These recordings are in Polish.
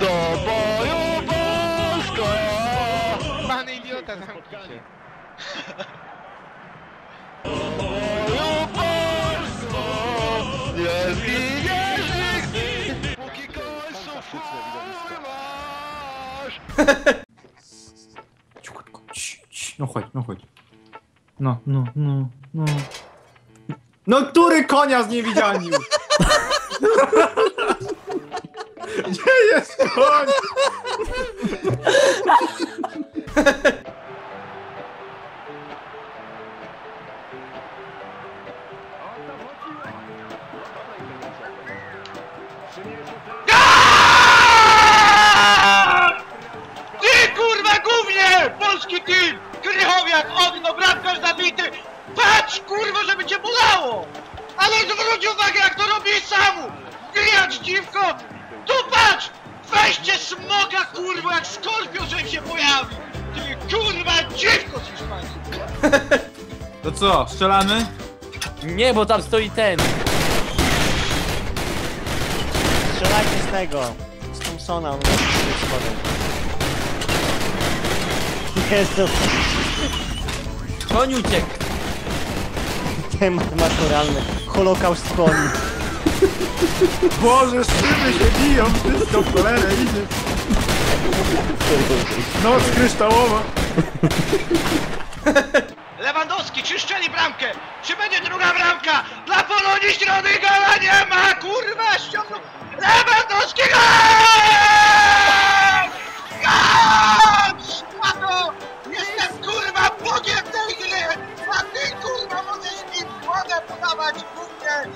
Do boju Polsko! Pan idiota, zamknij się. Do boju Polsko! Nie zginiesz nigdy, póki końców masz! Cichutko. Cii, cii. No chodź, no chodź. No, no, no, no. No który konia zniewidzianił? Gdzie jest koń? Ty kurwa gównie! Polski team! Krychowiak, ogno, bramkarz zabity! Patrz kurwa, żeby cię bolało! Ale zwróć uwagę jak to robi samu! Grijacz dziwko! Tu patrz! Weźcie smoga kurwa jak skorpion, żeby się pojawił! Ty kurwa dziwko z Hiszpanii! To co, strzelamy? Nie, bo tam stoi ten. Strzelajcie z tego. Z Thompsona, on jest schodem. Jest to Koń uciekł. temat maturalny. Holokaust koni. Boże, szyby się biją, wszystko w cholerę idzie. Noc kryształowa. Lewandowski, czy szczeli bramkę? Czy będzie druga bramka? Dla Polonii środy gola nie ma! Kurwa, ściągnął! Lewandowski gol! Gol! Szmato! Jestem kurwa bogiem tej gry! A ty kurwa możesz mi wodę podawać głównie!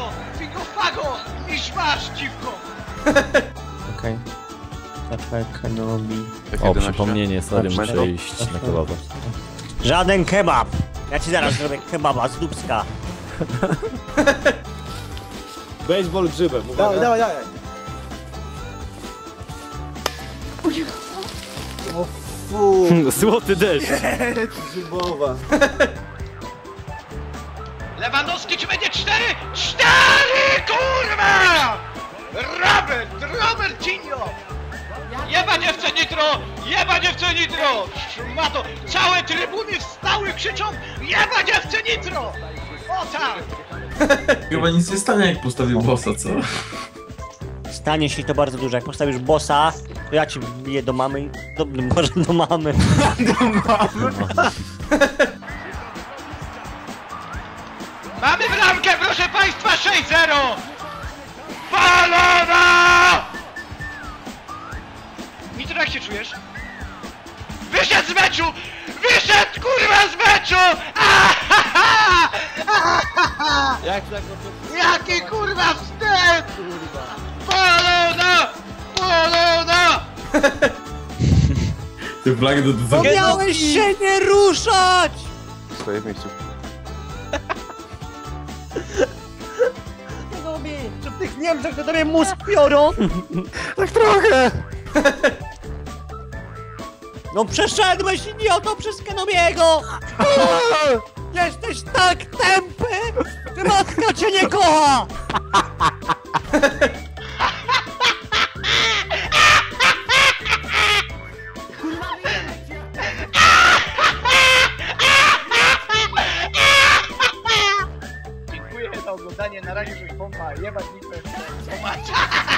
Podobno! Tylko fago! Iż masz dziwko! Okej. Okay. Kenobi. O, przypomnienie, sorry, muszę iść na kebaba. Żaden kebab! Ja ci zaraz zrobię kebaba z Dubska. Baseball grzybem, Dawaj, dawaj, dawaj. O fu, Złoty deszcz. grzybowa. Lewandowski czy będzie cztery? Cztery kurwa! Robert! Robertinho! Jeba dziewczę nitro! Jeba dziewczę nitro! Szmato! Całe trybuny wstały krzyczą Jeba dziewczę nitro! O tak! Chyba nic nie stanie jak postawił bossa, co? Stanie się to bardzo dużo. Jak postawisz bossa, to ja ci biję do mamy i... Do, może do mamy. Mamy 6-0! Palona! Nitro, jak się czujesz? Wyszedł z meczu! Wyszedł, kurwa, z meczu! Ahaha! Ahaha! Jak tak Jaki, kurwa, wstęp! Palona! Palona! Ty flag do do Miałeś się nie ruszać! Stoję w miejscu. Tych Niemczech to tobie mózg piorą? Tak trochę. No przeszedłeś idioto przez Kenobiego! Jesteś tak tępy, że matka cię nie kocha! Dziękuję za oglądanie, na razie już pompa, jebać nitro. Pomacza!